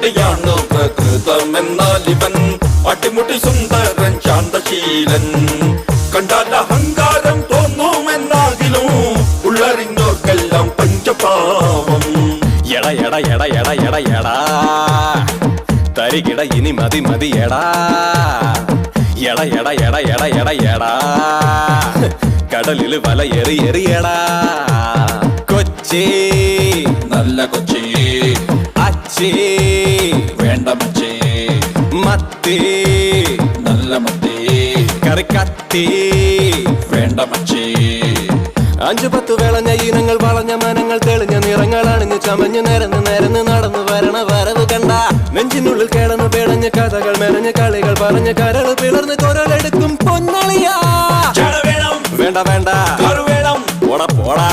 അടിപൊളിയാണ് പ്രകൃതമെന്നാൽ ഇവൻ അടിമുടി സുന്ദരൻ ശാന്തശീലൻ. കണ്ടാൽ അഹങ്കാരം തോന്നുമെന്നാകിലും ഉള്ളറിഞ്ഞോർക്കെല്ലാം പഞ്ചപാവം എട എട എട എട എട എടാ. തരികിട ഇനി മതി മതി എടാ. എട എട എട എട എട എടാ. കടലിൽ വല എറി എറിയടാ കൊച്ചി നല്ല കൊച്ചി. അച്ചി. മത്തി. നല്ല മത്തേ. കറിക്കത്തി വേണ്ട മച്ചി. അഞ്ചു പത്തു വിളഞ്ഞ ഇനങ്ങൾ വളഞ്ഞ മനങ്ങൾ തെളിഞ്ഞ നിറങ്ങൾ അണിഞ്ഞ് ചമഞ്ഞ് നിരന്ന് നിരന്ന് നടന്നു വരണ വരവ് കണ്ട. നെഞ്ചിനുള്ളിൽ കിടന്ന് പിടഞ്ഞ് കഥകൾ മെനഞ്ഞ് കളികൾ പറഞ്ഞ് കരൾ പിളർന്ന് കൊരളെടുക്കും പൊന്നളിയാ. വേണ്ട വേണ്ട. കാറ് പോടാ പോടാ.